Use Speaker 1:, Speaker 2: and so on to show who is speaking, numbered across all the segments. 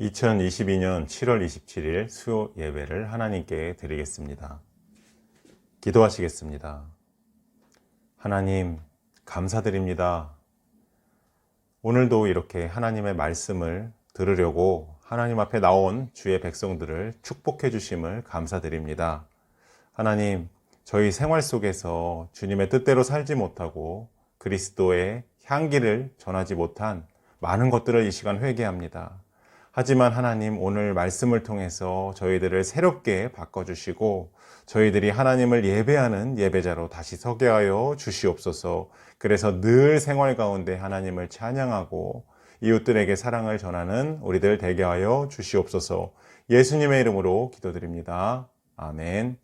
Speaker 1: 2022년 7월 27일 수요 예배를 하나님께 드리겠습니다. 기도하시겠습니다. 하나님, 감사드립니다. 오늘도 이렇게 하나님의 말씀을 들으려고 하나님 앞에 나온 주의 백성들을 축복해 주심을 감사드립니다. 하나님, 저희 생활 속에서 주님의 뜻대로 살지 못하고 그리스도의 향기를 전하지 못한 많은 것들을 이 시간 회개합니다. 하지만 하나님 오늘 말씀을 통해서 저희들을 새롭게 바꿔주시고 저희들이 하나님을 예배하는 예배자로 다시 서게 하여 주시옵소서 그래서 늘 생활 가운데 하나님을 찬양하고 이웃들에게 사랑을 전하는 우리들 되게 하여 주시옵소서 예수님의 이름으로 기도드립니다. 아멘.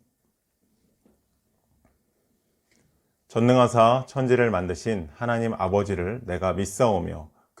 Speaker 1: 전능하사 천지를 만드신 하나님 아버지를 내가 믿사오며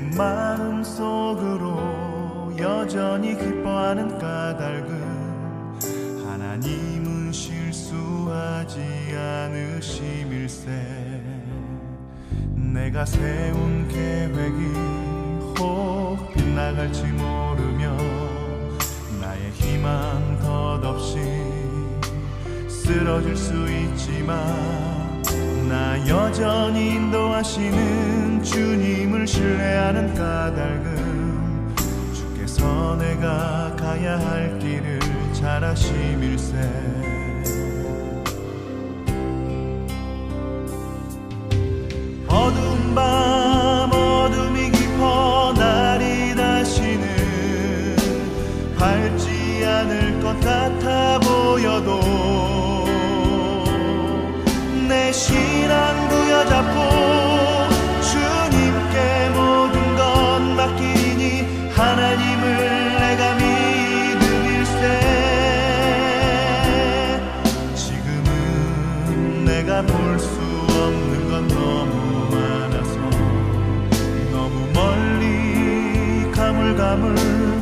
Speaker 2: 내 마음 속으로 여전히 기뻐하는 까닭은 하나님은 실수하지 않으심일세. 내가 세운 계획이 혹 빗나갈지 모르며 나의 희망 덧없이 쓰러질 수 있지만 나 여전히 인도하시는 주님을 신뢰하는 까닭은 주께서 내가 가야 할 길을 잘 아심일세 너무 많아서 너무 멀리 가물가물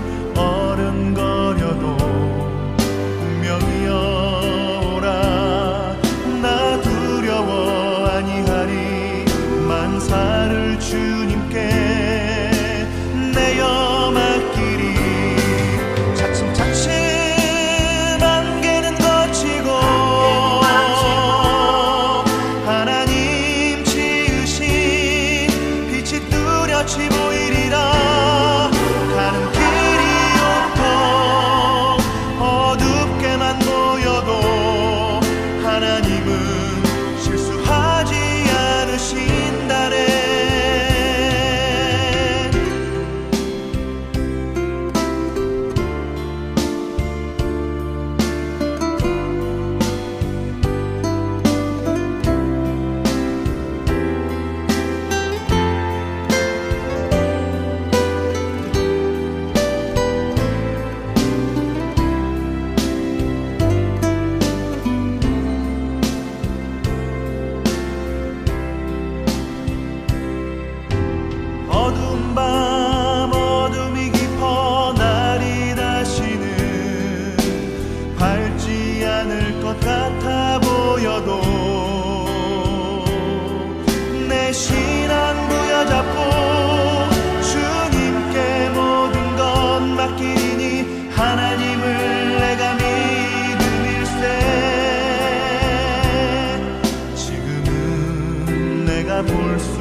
Speaker 2: 지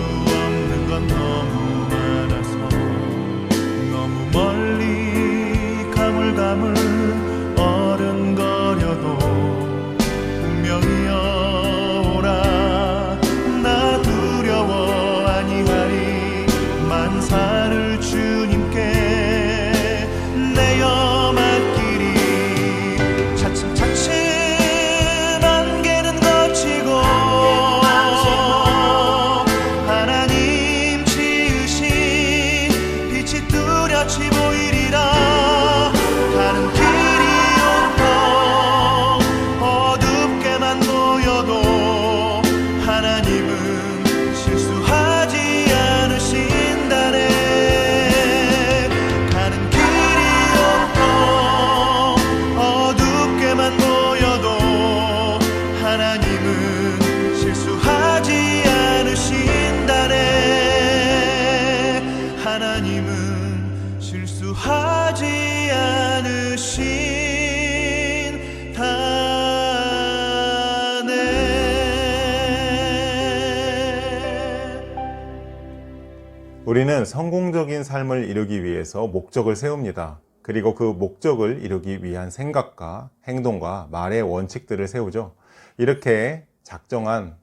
Speaker 1: 우리는 성공적인 삶을 이루기 위해서 목적을 세웁니다. 그리고 그 목적을 이루기 위한 생각과 행동과 말의 원칙들을 세우죠. 이렇게 작정한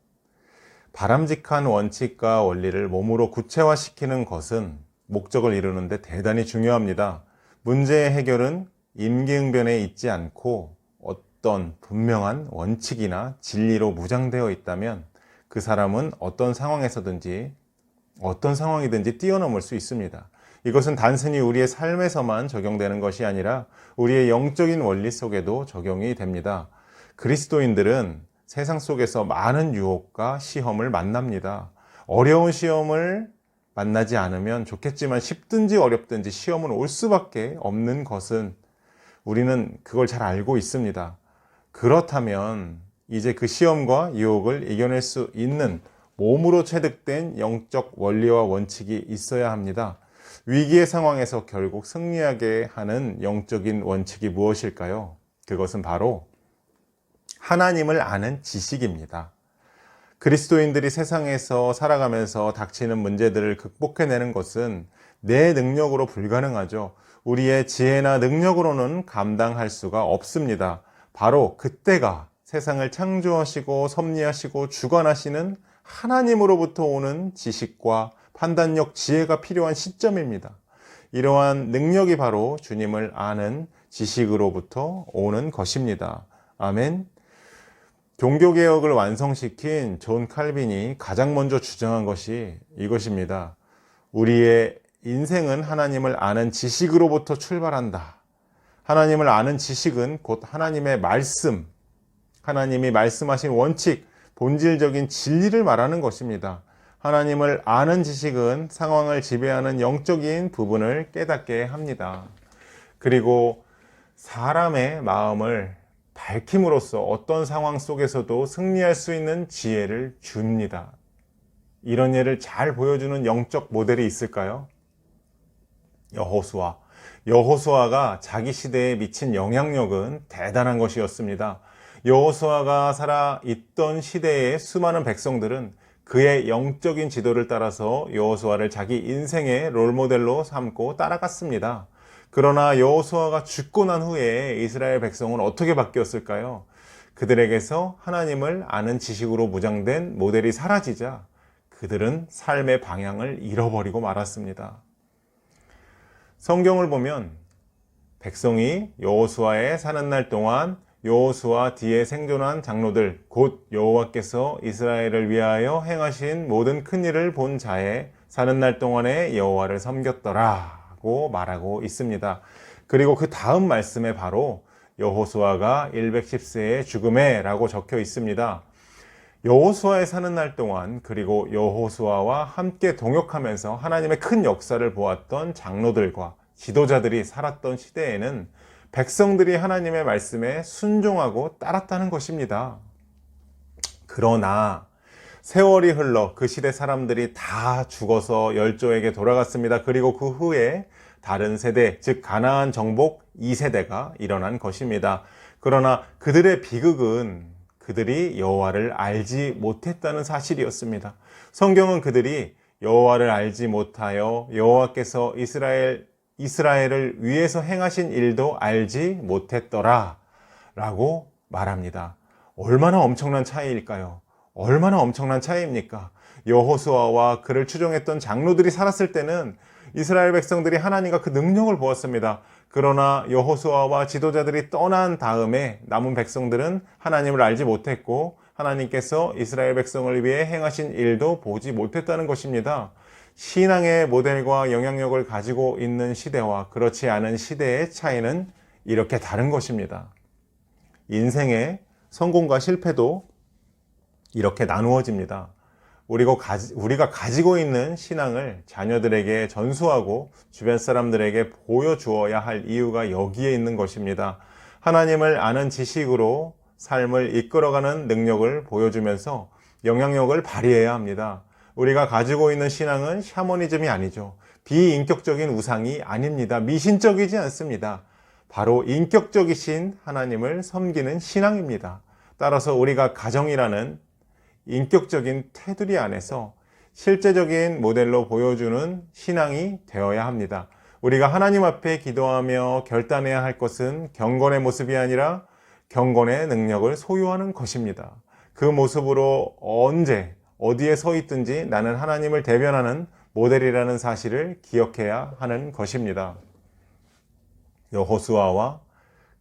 Speaker 1: 바람직한 원칙과 원리를 몸으로 구체화시키는 것은 목적을 이루는데 대단히 중요합니다. 문제의 해결은 임기응변에 있지 않고 어떤 분명한 원칙이나 진리로 무장되어 있다면 그 사람은 어떤 상황에서든지 어떤 상황이든지 뛰어넘을 수 있습니다. 이것은 단순히 우리의 삶에서만 적용되는 것이 아니라 우리의 영적인 원리 속에도 적용이 됩니다. 그리스도인들은 세상 속에서 많은 유혹과 시험을 만납니다. 어려운 시험을 만나지 않으면 좋겠지만 쉽든지 어렵든지 시험은 올 수밖에 없는 것은 우리는 그걸 잘 알고 있습니다. 그렇다면 이제 그 시험과 유혹을 이겨낼 수 있는 몸으로 체득된 영적 원리와 원칙이 있어야 합니다. 위기의 상황에서 결국 승리하게 하는 영적인 원칙이 무엇일까요? 그것은 바로 하나님을 아는 지식입니다. 그리스도인들이 세상에서 살아가면서 닥치는 문제들을 극복해내는 것은 내 능력으로 불가능하죠. 우리의 지혜나 능력으로는 감당할 수가 없습니다. 바로 그때가 세상을 창조하시고 섭리하시고 주관하시는 하나님으로부터 오는 지식과 판단력, 지혜가 필요한 시점입니다. 이러한 능력이 바로 주님을 아는 지식으로부터 오는 것입니다. 아멘. 종교개혁을 완성시킨 존 칼빈이 가장 먼저 주장한 것이 이것입니다. 우리의 인생은 하나님을 아는 지식으로부터 출발한다. 하나님을 아는 지식은 곧 하나님의 말씀, 하나님이 말씀하신 원칙, 본질적인 진리를 말하는 것입니다. 하나님을 아는 지식은 상황을 지배하는 영적인 부분을 깨닫게 합니다. 그리고 사람의 마음을 밝힘으로써 어떤 상황 속에서도 승리할 수 있는 지혜를 줍니다. 이런 예를 잘 보여주는 영적 모델이 있을까요? 여호수아. 여호수아가 자기 시대에 미친 영향력은 대단한 것이었습니다. 여호수아가 살아 있던 시대의 수많은 백성들은 그의 영적인 지도를 따라서 여호수아를 자기 인생의 롤모델로 삼고 따라갔습니다. 그러나 여호수아가 죽고 난 후에 이스라엘 백성은 어떻게 바뀌었을까요? 그들에게서 하나님을 아는 지식으로 무장된 모델이 사라지자 그들은 삶의 방향을 잃어버리고 말았습니다. 성경을 보면 백성이 여호수아에 사는 날 동안 여호수아 뒤에 생존한 장로들 곧 여호와께서 이스라엘을 위하여 행하신 모든 큰 일을 본 자에 사는 날 동안에 여호와를 섬겼더라고 말하고 있습니다. 그리고 그 다음 말씀에 바로 여호수아가 110세의 죽음에라고 적혀 있습니다. 여호수아에 사는 날 동안 그리고 여호수아와 함께 동역하면서 하나님의 큰 역사를 보았던 장로들과 지도자들이 살았던 시대에는 백성들이 하나님의 말씀에 순종하고 따랐다는 것입니다. 그러나 세월이 흘러 그 시대 사람들이 다 죽어서 열조에게 돌아갔습니다. 그리고 그 후에 다른 세대, 즉 가나안 정복 2세대가 일어난 것입니다. 그러나 그들의 비극은 그들이 여호와를 알지 못했다는 사실이었습니다. 성경은 그들이 여호와를 알지 못하여 여호와께서 이스라엘 이스라엘을 위해서 행하신 일도 알지 못했더라 라고 말합니다. 얼마나 엄청난 차이일까요? 얼마나 엄청난 차이입니까? 여호수아와 그를 추종했던 장로들이 살았을 때는 이스라엘 백성들이 하나님과 그 능력을 보았습니다. 그러나 여호수아와 지도자들이 떠난 다음에 남은 백성들은 하나님을 알지 못했고 하나님께서 이스라엘 백성을 위해 행하신 일도 보지 못했다는 것입니다. 신앙의 모델과 영향력을 가지고 있는 시대와 그렇지 않은 시대의 차이는 이렇게 다른 것입니다. 인생의 성공과 실패도 이렇게 나누어집니다. 우리가, 가지, 우리가 가지고 있는 신앙을 자녀들에게 전수하고 주변 사람들에게 보여주어야 할 이유가 여기에 있는 것입니다. 하나님을 아는 지식으로 삶을 이끌어가는 능력을 보여주면서 영향력을 발휘해야 합니다. 우리가 가지고 있는 신앙은 샤머니즘이 아니죠. 비인격적인 우상이 아닙니다. 미신적이지 않습니다. 바로 인격적이신 하나님을 섬기는 신앙입니다. 따라서 우리가 가정이라는 인격적인 테두리 안에서 실제적인 모델로 보여주는 신앙이 되어야 합니다. 우리가 하나님 앞에 기도하며 결단해야 할 것은 경건의 모습이 아니라 경건의 능력을 소유하는 것입니다. 그 모습으로 언제 어디에 서 있든지 나는 하나님을 대변하는 모델이라는 사실을 기억해야 하는 것입니다. 여호수아와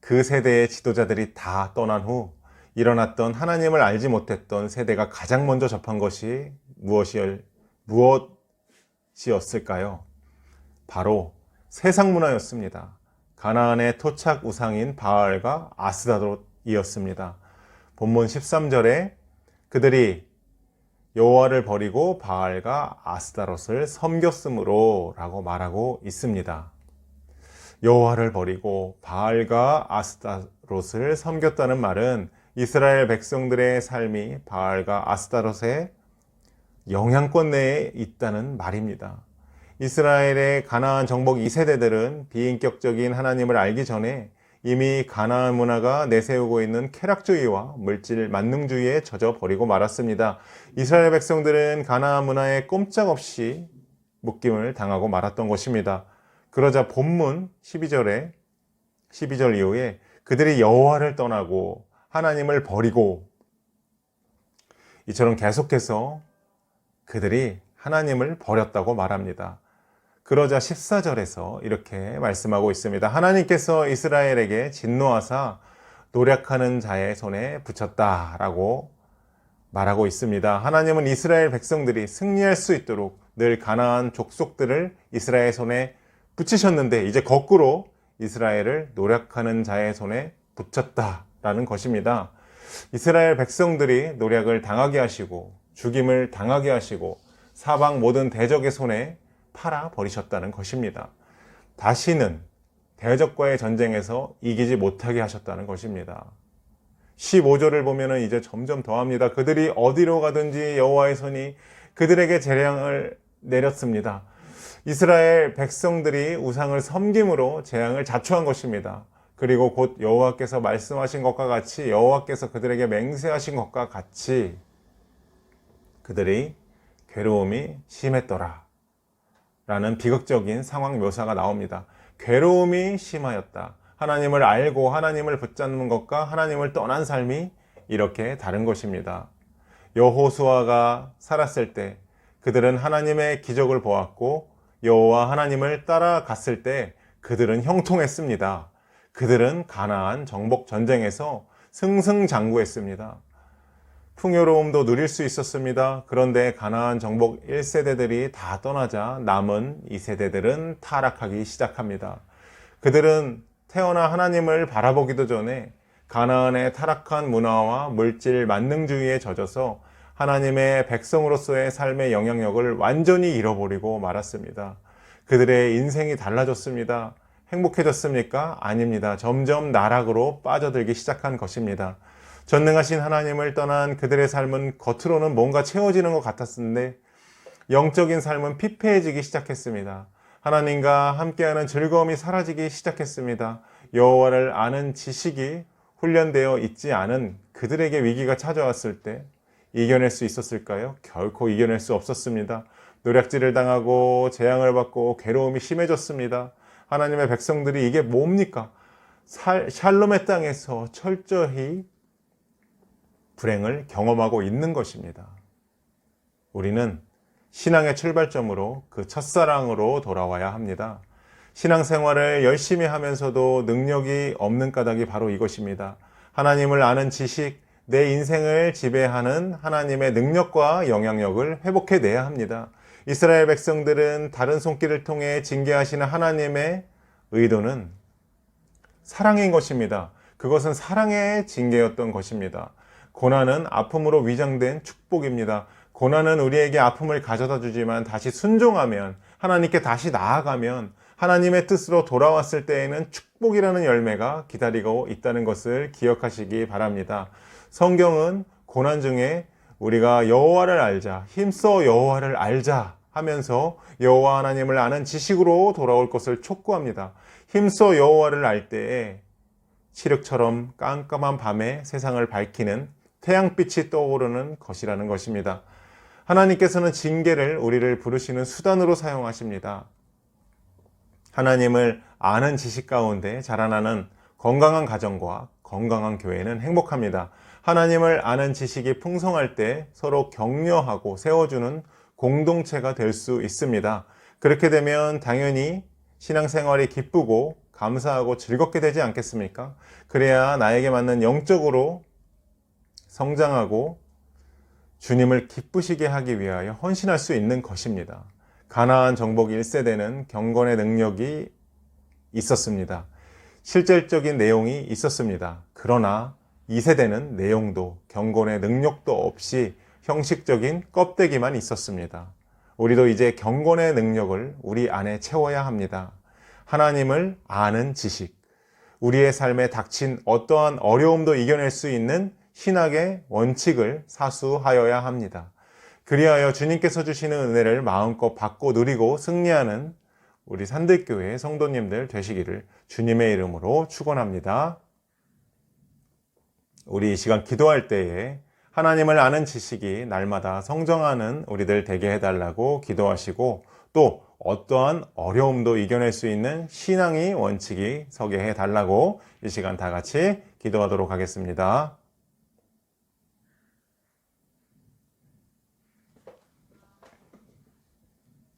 Speaker 1: 그 세대의 지도자들이 다 떠난 후 일어났던 하나님을 알지 못했던 세대가 가장 먼저 접한 것이 무엇이, 무엇이었을까요? 바로 세상 문화였습니다. 가나안의 토착 우상인 바알과 아스다롯이었습니다. 본문 13절에 그들이 여호와를 버리고 바알과 아스다롯을 섬겼으므로 라고 말하고 있습니다. 여호와를 버리고 바알과 아스다롯을 섬겼다는 말은 이스라엘 백성들의 삶이 바알과 아스타롯의 영향권 내에 있다는 말입니다. 이스라엘의 가나안 정복 2세대들은 비인격적인 하나님을 알기 전에 이미 가나안 문화가 내세우고 있는 쾌락주의와 물질 만능주의에 젖어 버리고 말았습니다. 이스라엘 백성들은 가나안 문화에 꼼짝없이 묶임을 당하고 말았던 것입니다. 그러자 본문 12절에 12절 이후에 그들이 여호와를 떠나고 하나님을 버리고 이처럼 계속해서 그들이 하나님을 버렸다고 말합니다. 그러자 14절에서 이렇게 말씀하고 있습니다. 하나님께서 이스라엘에게 진노하사 노력하는 자의 손에 붙였다라고 말하고 있습니다. 하나님은 이스라엘 백성들이 승리할 수 있도록 늘 가나안 족속들을 이스라엘 손에 붙이셨는데 이제 거꾸로 이스라엘을 노력하는 자의 손에 붙였다라는 것입니다. 이스라엘 백성들이 노력을 당하게 하시고 죽임을 당하게 하시고 사방 모든 대적의 손에 팔아 버리셨다는 것입니다. 다시는 대적과의 전쟁에서 이기지 못하게 하셨다는 것입니다. 15절을 보면은 이제 점점 더합니다. 그들이 어디로 가든지 여호와의 손이 그들에게 재앙을 내렸습니다. 이스라엘 백성들이 우상을 섬김으로 재앙을 자초한 것입니다. 그리고 곧 여호와께서 말씀하신 것과 같이 여호와께서 그들에게 맹세하신 것과 같이 그들이 괴로움이 심했더라. 라는 비극적인 상황 묘사가 나옵니다. 괴로움이 심하였다. 하나님을 알고 하나님을 붙잡는 것과 하나님을 떠난 삶이 이렇게 다른 것입니다. 여호수아가 살았을 때 그들은 하나님의 기적을 보았고 여호와 하나님을 따라갔을 때 그들은 형통했습니다. 그들은 가나안 정복 전쟁에서 승승장구했습니다. 풍요로움도 누릴 수 있었습니다. 그런데 가나안 정복 1세대들이 다 떠나자 남은 2세대들은 타락하기 시작합니다. 그들은 태어나 하나님을 바라보기도 전에 가나안의 타락한 문화와 물질 만능주의에 젖어서 하나님의 백성으로서의 삶의 영향력을 완전히 잃어버리고 말았습니다. 그들의 인생이 달라졌습니다. 행복해졌습니까? 아닙니다. 점점 나락으로 빠져들기 시작한 것입니다. 전능하신 하나님을 떠난 그들의 삶은 겉으로는 뭔가 채워지는 것 같았는데 영적인 삶은 피폐해지기 시작했습니다. 하나님과 함께하는 즐거움이 사라지기 시작했습니다. 여호와를 아는 지식이 훈련되어 있지 않은 그들에게 위기가 찾아왔을 때 이겨낼 수 있었을까요? 결코 이겨낼 수 없었습니다. 노략질을 당하고 재앙을 받고 괴로움이 심해졌습니다. 하나님의 백성들이 이게 뭡니까? 살- 샬롬의 땅에서 철저히 불행을 경험하고 있는 것입니다. 우리는 신앙의 출발점으로 그 첫사랑으로 돌아와야 합니다. 신앙생활을 열심히 하면서도 능력이 없는 까닭이 바로 이것입니다. 하나님을 아는 지식, 내 인생을 지배하는 하나님의 능력과 영향력을 회복해 내야 합니다. 이스라엘 백성들은 다른 손길을 통해 징계하시는 하나님의 의도는 사랑인 것입니다. 그것은 사랑의 징계였던 것입니다. 고난은 아픔으로 위장된 축복입니다. 고난은 우리에게 아픔을 가져다 주지만 다시 순종하면 하나님께 다시 나아가면 하나님의 뜻으로 돌아왔을 때에는 축복이라는 열매가 기다리고 있다는 것을 기억하시기 바랍니다. 성경은 고난 중에 우리가 여호와를 알자, 힘써 여호와를 알자 하면서 여호와 하나님을 아는 지식으로 돌아올 것을 촉구합니다. 힘써 여호와를 알 때에 칠흑처럼 깜깜한 밤에 세상을 밝히는 태양빛이 떠오르는 것이라는 것입니다. 하나님께서는 징계를 우리를 부르시는 수단으로 사용하십니다. 하나님을 아는 지식 가운데 자라나는 건강한 가정과 건강한 교회는 행복합니다. 하나님을 아는 지식이 풍성할 때 서로 격려하고 세워주는 공동체가 될 수 있습니다. 그렇게 되면 당연히 신앙생활이 기쁘고 감사하고 즐겁게 되지 않겠습니까? 그래야 나에게 맞는 영적으로 성장하고 주님을 기쁘시게 하기 위하여 헌신할 수 있는 것입니다. 가나안 정복 1세대는 경건의 능력이 있었습니다. 실질적인 내용이 있었습니다. 그러나 2세대는 내용도 경건의 능력도 없이 형식적인 껍데기만 있었습니다. 우리도 이제 경건의 능력을 우리 안에 채워야 합니다. 하나님을 아는 지식, 우리의 삶에 닥친 어떠한 어려움도 이겨낼 수 있는 신학의 원칙을 사수하여야 합니다. 그리하여 주님께서 주시는 은혜를 마음껏 받고 누리고 승리하는 우리 산들교회 성도님들 되시기를 주님의 이름으로 축원합니다. 우리 이 시간 기도할 때에 하나님을 아는 지식이 날마다 성장하는 우리들 되게 해달라고 기도하시고 또 어떠한 어려움도 이겨낼 수 있는 신앙의 원칙이 서게 해달라고 이 시간 다 같이 기도하도록 하겠습니다.